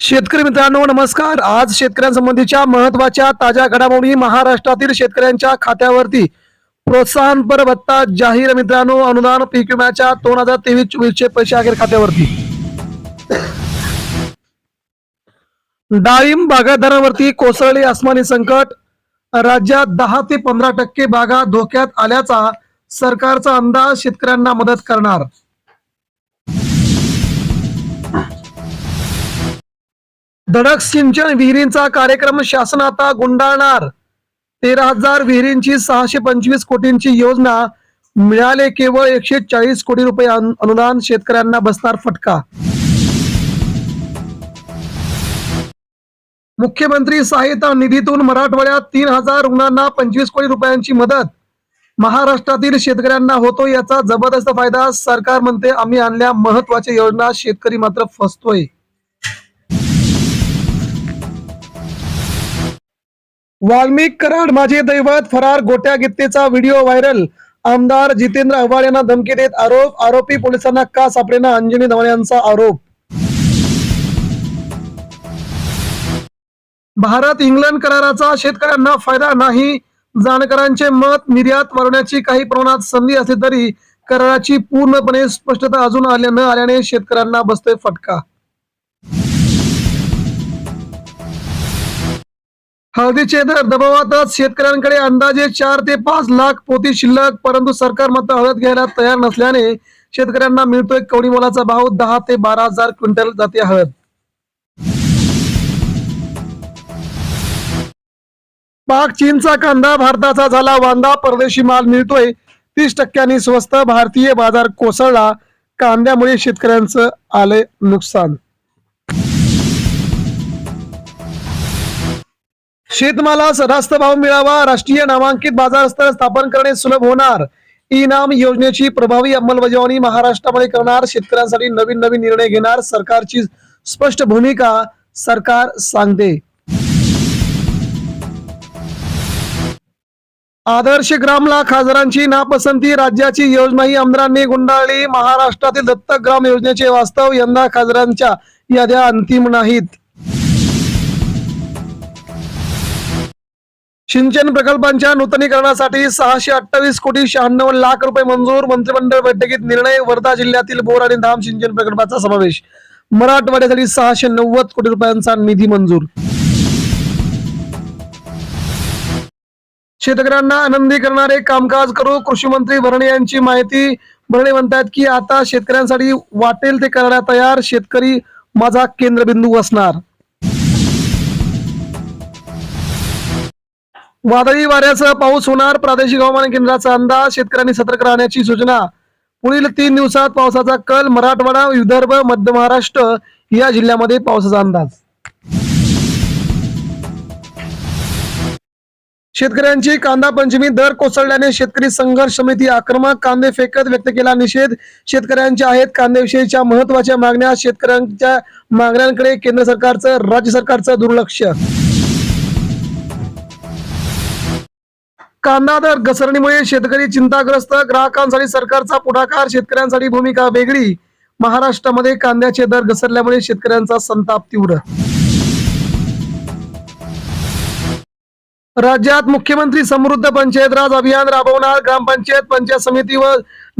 शेतकरी मित्रांनो नमस्कार. आज शेतकऱ्यांसंबंधीच्या महत्त्वाच्या ताज्या घडामोडी महाराष्ट्रातील शेतकऱ्यांच्या खात्यावरती. प्रोत्साहनपर भत्ता जाहीर मित्रांनो अनुदान पीक विम्याच्या दोन हजार तेवीस चोवीसचे पैसे अखेर खात्यावरती. डाळिंब बागायतदारांवरती कोसळले आसमानी संकट. राज्यात दहा ते पंधरा टक्के बागा धोक्यात आल्याचा सरकारचा अंदाज शेतकऱ्यांना मदत करणार. धडक सिंचन विहिरींचा कार्यक्रम शासन आता गुंडाळणार. तेरा हजार विहिरींची सहाशे पंचवीस कोटींची योजना मिळाले केवळ एकशे चाळीस कोटी रुपये अनुदान शेतकऱ्यांना बसणार फटका. मुख्यमंत्री सहायता निधीतून मराठवाड्यात तीन हजार रुग्णांना पंचवीस कोटी रुपयांची मदत. महाराष्ट्रातील शेतकऱ्यांना होतो याचा जबरदस्त फायदा सरकार म्हणते आम्ही आणल्या महत्त्वाच्या योजना शेतकरी मात्र फसतोय. वाल्मिक कराड माझे दैवत फरार गोट्या गित्तेचा व्हिडिओ व्हायरल. आमदार जितेंद्र आव्हाड यांना धमकी देत आरोप आरोपी पोलिसांना का सापडेना? अंजनी धवण यांचा आरोप. भारत इंग्लंड कराराचा शेतकऱ्यांना फायदा नाही. जाणकारांचे मत निर्यात वाढवण्याची काही प्रमाणात संधी असली तरी कराराची पूर्णपणे स्पष्टता अजून आल्या न आल्याने शेतकऱ्यांना बसतोय फटका. हळदीचे दर दबावातच शेतकऱ्यांकडे अंदाजे चार ते पाच लाख पोती शिल्लक परंतु सरकार मात्र हळद घ्यायला तयार नसल्याने शेतकऱ्यांना मिळतोय कवडी मोलाचा भाव दहा ते बारा हजार क्विंटल जाते हळद. पाक चीनचा कांदा भारताचा झाला वांदा परदेशी माल मिळतोय. तीस टक्क्यांनी स्वस्त भारतीय बाजार कोसळला. कांद्यामुळे शेतकऱ्यांचं आले नुकसान. शेतमालास रास्त भाव मिळावा राष्ट्रीय नामांकित बाजार स्तर स्थापन करणे सुलभ होणार. ई नाम योजनेची प्रभावी अंमलबजावणी महाराष्ट्रामध्ये करणार शेतकऱ्यांसाठी नवीन नवीन निर्णय घेणार सरकारची स्पष्ट भूमिका सरकार सांगते. आदर्श ग्रामला खासदारांची नापसंती राज्याची योजनाही आमदारांनी गुंडाळली. महाराष्ट्रातील दत्तक ग्राम योजनेचे वास्तव यंदा खासदारांच्या याद्या अंतिम नाहीत. सिंचन प्रकल्पांच्या नूतनीकरणासाठी सहाशे अठ्ठावीस कोटी शहाण्णव लाख रुपये मंजूर मंत्रिमंडळ बैठकीत निर्णय वर्धा जिल्ह्यातील बोर आणि धाम सिंचन प्रकल्पाचा समावेश. मराठवाड्यासाठी सहाशे नव्वद कोटी रुपयांचा निधी मंजूर. शेतकऱ्यांना आनंदी करणारे कामकाज करू कृषी मंत्री भरणे यांची माहिती. भरणे म्हणतात की आता शेतकऱ्यांसाठी वाटेल ते करायला तयार. शेतकरी माझा केंद्रबिंदू असणार. वादळी वाऱ्यासह पाऊस होणार. प्रादेशिक हवामान केंद्राचा अंदाज शेतकऱ्यांनी सतर्क राहण्याची सूचना. पुढील तीन दिवसात पावसाचा कल मराठवाडा विदर्भ मध्य महाराष्ट्र या जिल्ह्यामध्ये पावसाचा अंदाज. शेतकऱ्यांची कांदा पंचमी दर कोसळल्याने शेतकरी संघर्ष समिती आक्रमक कांदे फेकत व्यक्त केला निषेध. शेतकऱ्यांच्या आहेत कांद्याविषयीच्या महत्त्वाच्या मागण्या. शेतकऱ्यांच्या मागण्यांकडे केंद्र सरकारचं राज्य सरकारचं दुर्लक्ष. कांदा दर घसरणीमुळे शेतकरी चिंताग्रस्त. ग्राहकांसाठी सरकारचा पुढाकार शेतकऱ्यांसाठी भूमिका वेगळी. महाराष्ट्रामध्ये कांद्याचे दर घसरल्यामुळे शेतकऱ्यांचा संताप तीव्र. राज्यात मुख्यमंत्री समृद्ध पंचायत राज अभियान राबवणार. ग्रामपंचायत पंचायत समिती व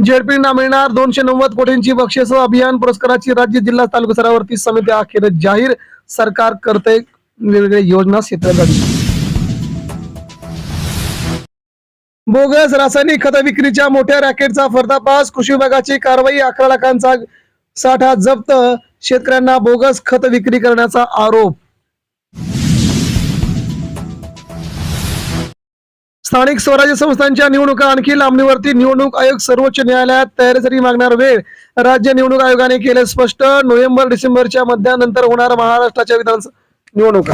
झेडपींना मिळणार. दोनशे नव्वद कोटींची बक्षीस अभियान पुरस्काराची राज्य जिल्हा तालुका स्तरावरती समिती अखेर जाहीर. सरकार करते वेगवेगळ्या योजना शेतकऱ्यांसाठी. बोगस रासायनिक खत विक्रीच्या मोठ्या रॅकेटचा फर्दापास कृषी विभागाची कारवाई अकरा लाखांचा साठा जप्त शेतकऱ्यांना बोगस खत विक्री करण्याचा आरोप. स्थानिक स्वराज्य संस्थांच्या निवडणुका आणखी लांबणीवरती निवडणूक आयोग सर्वोच्च न्यायालयात तयारीसाठी मागणार वेळ. राज्य निवडणूक आयोगाने केले स्पष्ट. नोव्हेंबर डिसेंबरच्या मध्यानंतर होणार महाराष्ट्राच्या विधानसभा निवडणुका.